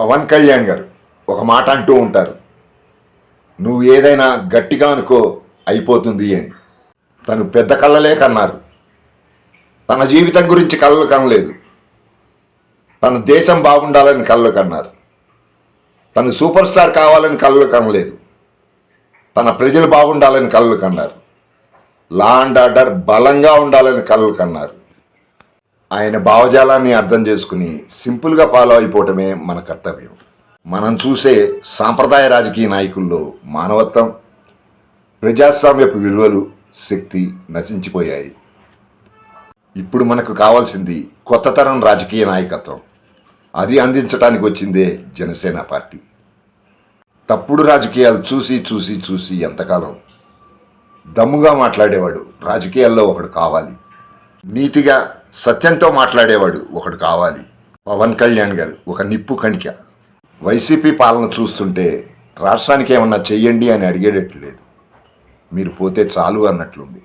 పవన్ కళ్యాణ్ గారు ఒక మాట అంటూ ఉంటారు. నువ్వు ఏదైనా గట్టిగా అనుకో అయిపోతుంది అని. తను పెద్ద కళ్ళలే కన్నారు. తన జీవితం గురించి కళ్ళు కనలేదు. తన దేశం బాగుండాలని కళ్ళు కన్నారు. తను సూపర్ స్టార్ కావాలని కళ్ళు కనలేదు. తన ప్రజలు బాగుండాలని కళ్ళు కన్నారు. లా అండ్ ఆర్డర్ బలంగా ఉండాలని కళ్ళు కన్నారు. ఆయన భావజాలాన్ని అర్థం చేసుకుని సింపుల్గా ఫాలో అయిపోవటమే మన కర్తవ్యం. మనం చూసే సాంప్రదాయ రాజకీయ నాయకుల్లో మానవత్వం ప్రజాస్వామ్యపు విలువలు శక్తి నశించిపోయాయి. ఇప్పుడు మనకు కావాల్సింది కొత్త తరం రాజకీయ నాయకత్వం. అది అందించడానికి వచ్చిందే జనసేన పార్టీ. తప్పుడు రాజకీయాలు చూసి చూసి చూసి ఎంతకాలం? దమ్ముగా మాట్లాడేవాడు రాజకీయాల్లో ఒకడు కావాలి. నీతిగా సత్యంతో మాట్లాడేవాడు ఒకడు కావాలి. పవన్ కళ్యాణ్ గారు ఒక నిప్పు కణిక. వైసీపీ పాలన చూస్తుంటే రాష్ట్రానికి ఏమన్నా చెయ్యండి అని అడిగేటట్లు లేదు. మీరు పోతే చాలు అన్నట్లుంది.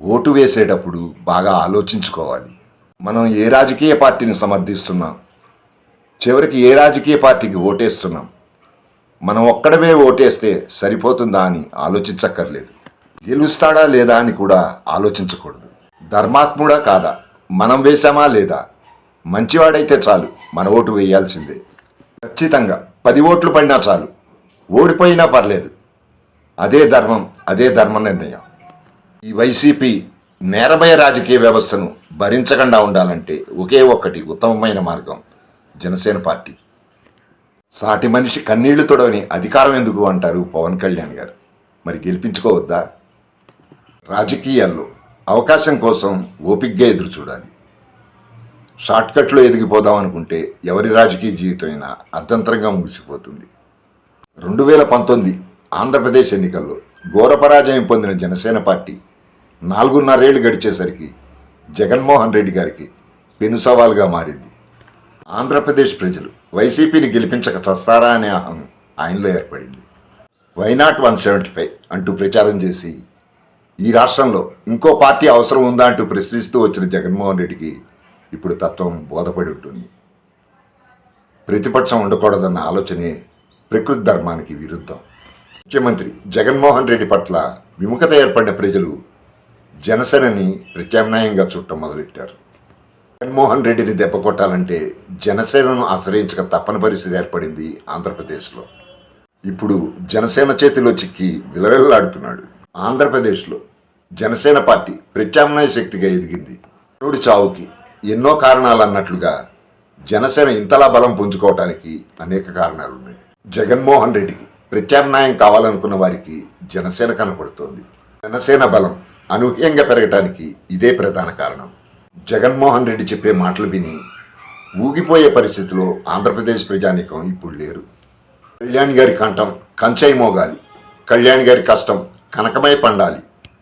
ఓటు వేసేటప్పుడు బాగా ఆలోచించుకోవాలి. మనం ఏ రాజకీయ పార్టీని సమర్థిస్తున్నాం? చివరికి ఏ రాజకీయ పార్టీకి ఓటేస్తున్నాం? మనం ఒక్కడమే ఓటేస్తే సరిపోతుందా అని ఆలోచించక్కర్లేదు. గెలుస్తాడా లేదా అని కూడా ఆలోచించకూడదు. ధర్మాత్ముడా కాదా? మనం వేశామా లేదా? మంచివాడైతే చాలు మన ఓటు వేయాల్సిందే. ఖచ్చితంగా పది ఓట్లు పడినా చాలు ఓడిపోయినా పర్లేదు. అదే ధర్మం అదే ధర్మ నిర్ణయం. ఈ వైసీపీ నేరమయ రాజకీయ వ్యవస్థను భరించకుండా ఉండాలంటే ఒకే ఒక్కటి ఉత్తమమైన మార్గం జనసేన పార్టీ. సాటి మనిషి కన్నీళ్ళు తొడవని అధికారం ఎందుకు అంటారు పవన్ కళ్యాణ్ గారు? మరి గెలిపించుకోవద్దా? రాజకీయాల్లో అవకాశం కోసం ఓపిగ్గా ఎదురు చూడాలి. షార్ట్కట్లో ఎదిగిపోదాం అనుకుంటే ఎవరి రాజకీయ జీవితమైనా అర్ధంతరంగా ముగిసిపోతుంది. రెండు వేల పంతొమ్మిది ఆంధ్రప్రదేశ్ ఎన్నికల్లో ఘోర పరాజయం పొందిన జనసేన పార్టీ నాలుగున్నరేళ్ళు గడిచేసరికి జగన్మోహన్ రెడ్డి గారికి పెను సవాల్గా మారింది. ఆంధ్రప్రదేశ్ ప్రజలు వైసీపీని గెలిపించక చస్తారా అనే అహం ఆయనలో ఏర్పడింది. వైనాట్ వన్ సెవెంటీ ఫైవ్ అంటూ ప్రచారం చేసి ఈ రాష్ట్రంలో ఇంకో పార్టీ అవసరం ఉందా అంటూ ప్రశ్నిస్తూ వచ్చిన జగన్మోహన్ రెడ్డికి ఇప్పుడు తత్వం బోధపడి ఉంటుంది. ప్రతిపక్షం ఉండకూడదన్న ఆలోచనే ప్రకృతి ధర్మానికి విరుద్ధం. ముఖ్యమంత్రి జగన్మోహన్ రెడ్డి పట్ల విముఖత ఏర్పడిన ప్రజలు జనసేనని ప్రత్యామ్నాయంగా చూడటం మొదలెట్టారు. జగన్మోహన్ రెడ్డిని దెబ్బ కొట్టాలంటే జనసేనను ఆశ్రయించక తప్పని పరిస్థితి ఏర్పడింది ఆంధ్రప్రదేశ్లో. ఇప్పుడు జనసేన చేతిలో చిక్కి విలవిల్లాడుతున్నాడు. ఆంధ్రప్రదేశ్లో జనసేన పార్టీ ప్రత్యామ్నాయ శక్తిగా ఎదిగింది. నోడి చావుకి ఎన్నో కారణాలు అన్నట్లుగా జనసేన ఇంతలా బలం పుంజుకోవటానికి అనేక కారణాలు ఉన్నాయి జగన్మోహన్ రెడ్డికి ప్రత్యామ్నాయం కావాలనుకున్న వారికి జనసేన కనపడుతోంది. జనసేన బలం అనూహ్యంగా పెరగటానికి ఇదే ప్రధాన కారణం. జగన్మోహన్ రెడ్డి చెప్పే మాటలు విని ఊగిపోయే పరిస్థితిలో ఆంధ్రప్రదేశ్ ప్రజానీకం ఇప్పుడు లేరు. కళ్యాణ్ గారి కంఠం కంచై మోగాలి కళ్యాణ్ గారి కష్టం కనకమై పండాలి.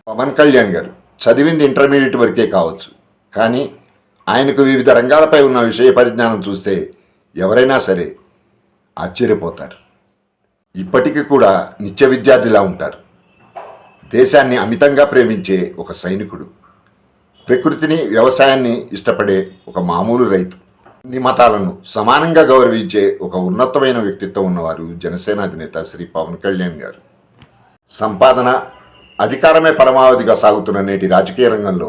పవన్ కళ్యాణ్ గారు చదివింది ఇంటర్మీడియట్ వరకే కావచ్చు. కానీ ఆయనకు వివిధ రంగాలపై ఉన్న విషయ పరిజ్ఞానం చూస్తే ఎవరైనా సరే ఆశ్చర్యపోతారు. ఇప్పటికీ కూడా నిత్య విద్యార్థిలా ఉంటారు. దేశాన్ని అమితంగా ప్రేమించే ఒక సైనికుడు. ప్రకృతిని వ్యవసాయాన్ని ఇష్టపడే ఒక మామూలు రైతు. అన్ని మతాలను సమానంగా గౌరవించే ఒక ఉన్నతమైన వ్యక్తిత్వం ఉన్నవారు జనసేన అధినేత శ్రీ పవన్ కళ్యాణ్ గారు. సంపాదన అధికారమే పరమావధిగా సాగుతున్న నేటి రాజకీయ రంగంలో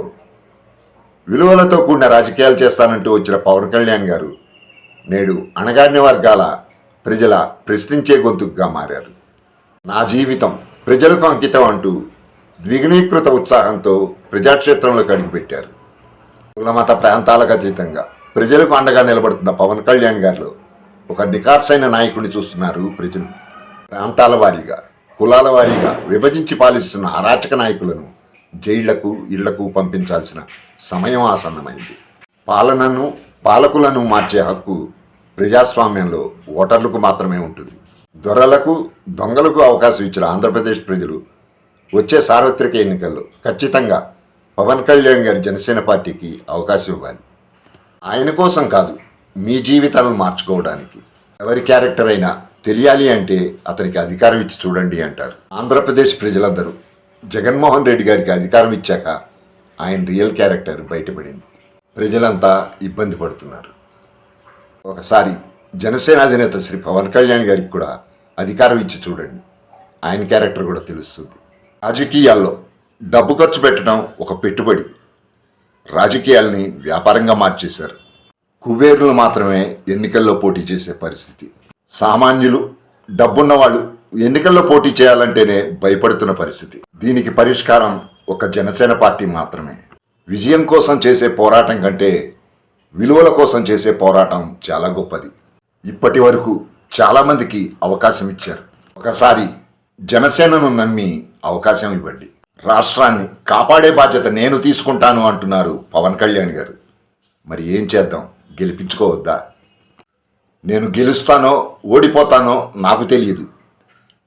విలువలతో కూడిన రాజకీయాలు చేస్తానంటూ వచ్చిన పవన్ కళ్యాణ్ గారు నేడు అణగారిన వర్గాల ప్రజల ప్రశ్నించే గొంతుకుగా మారారు. నా జీవితం ప్రజలకు అంకితం అంటూ ద్విగుణీకృత ఉత్సాహంతో ప్రజాక్షేత్రంలోకి అడుగుపెట్టారు. కులమత ప్రాంతాలకు అతీతంగా ప్రజలకు అండగా నిలబడుతున్న పవన్ కళ్యాణ్ గారిలో ఒక నికార్సైన నాయకుడిని చూస్తున్నారు ప్రజలు. ప్రాంతాల వారీగా కులాల వారీగా విభజించి పాలిస్తున్న అరాచక నాయకులను జైళ్ళకు ఇళ్ళకు పంపించాల్సిన సమయం ఆసన్నమైంది. పాలనను పాలకులను మార్చే హక్కు ప్రజాస్వామ్యంలో ఓటర్లకు మాత్రమే ఉంటుంది. దొరలకు దొంగలకు అవకాశం ఇచ్చిన ఆంధ్రప్రదేశ్ ప్రజలు వచ్చే సార్వత్రిక ఎన్నికల్లో ఖచ్చితంగా పవన్ కళ్యాణ్ గారి జనసేన పార్టీకి అవకాశం ఇవ్వాలి. ఆయన కోసం కాదు మీ జీవితాలను మార్చుకోవడానికి. ఎవరి క్యారెక్టర్ అయినా తెలియాలి అంటే అతనికి అధికారం ఇచ్చి చూడండి అంటారు. ఆంధ్రప్రదేశ్ ప్రజలందరూ జగన్మోహన్ రెడ్డి గారికి అధికారం ఇచ్చాక ఆయన రియల్ క్యారెక్టర్ బయటపడింది. ప్రజలంతా ఇబ్బంది పడుతున్నారు. ఒకసారి జనసేన అధినేత శ్రీ పవన్ కళ్యాణ్ గారికి కూడా అధికారం ఇచ్చి చూడండి. ఆయన క్యారెక్టర్ కూడా తెలుస్తుంది. రాజకీయాల్లో డబ్బు ఖర్చు పెట్టడం ఒక పెట్టుబడి. రాజకీయాల్ని వ్యాపారంగా మార్చేశారు. కుబేరులు మాత్రమే ఎన్నికల్లో పోటీ చేసే పరిస్థితి. సామాన్యులు డబ్బున్న వాళ్ళు ఎన్నికల్లో పోటీ చేయాలంటేనే భయపడుతున్న పరిస్థితి. దీనికి పరిష్కారం ఒక జనసేన పార్టీ మాత్రమే. విజయం కోసం చేసే పోరాటం కంటే విలువల కోసం చేసే పోరాటం చాలా గొప్పది. ఇప్పటి వరకు చాలామందికి అవకాశం ఇచ్చారు. ఒకసారి జనసేనను నమ్మి అవకాశం ఇవ్వండి. రాష్ట్రాన్ని కాపాడే బాధ్యత నేను తీసుకుంటాను అంటున్నారు పవన్ కళ్యాణ్ గారు. మరి ఏం చేద్దాం? గెలిపించుకోవద్దా? నేను గెలుస్తానో ఓడిపోతానో నాకు తెలియదు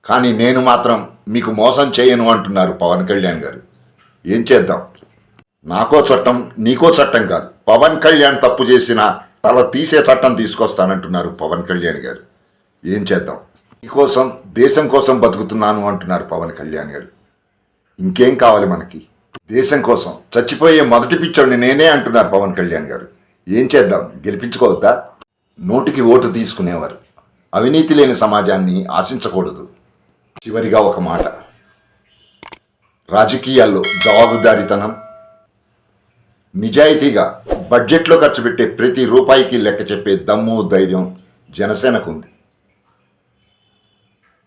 కానీ నేను మాత్రం మీకు మోసం చేయను అంటున్నారు పవన్ కళ్యాణ్ గారు. ఏం చేద్దాం? నాకో చట్టం నీకో చట్టం కాదు. పవన్ కళ్యాణ్ తప్పు చేసిన తల తీసే చట్టం తీసుకొస్తానంటున్నారు పవన్ కళ్యాణ్ గారు. ఏం చేద్దాం? నీకోసం దేశం కోసం బతుకుతున్నాను అంటున్నారు పవన్ కళ్యాణ్ గారు. ఇంకేం కావాలి మనకి? దేశం కోసం చచ్చిపోయే మొదటి పిచ్చోడిని నేనే అంటున్నారు పవన్ కళ్యాణ్ గారు. ఏం చేద్దాం? గెలిపించుకోవద్దా? నోటికి ఓటు తీసుకునేవారు. అవినీతి లేని సమాజాన్ని ఆశించకూడదు. చివరిగా ఒక మాట. రాజకీయాల్లో జవాబుదారీతనం నిజాయితీగా బడ్జెట్లో ఖర్చు పెట్టే ప్రతి రూపాయికి లెక్క చెప్పే దమ్ము ధైర్యం జనసేనకు ఉంది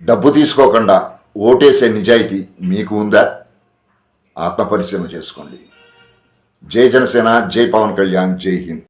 డబ్బు తీసుకోకుండా ఓటేసే నిజాయితీ మీకు ఉందా? ఆత్మపరిశీలన చేసుకోండి. జై జనసేన జై పవన్ కళ్యాణ్ జై హింద్.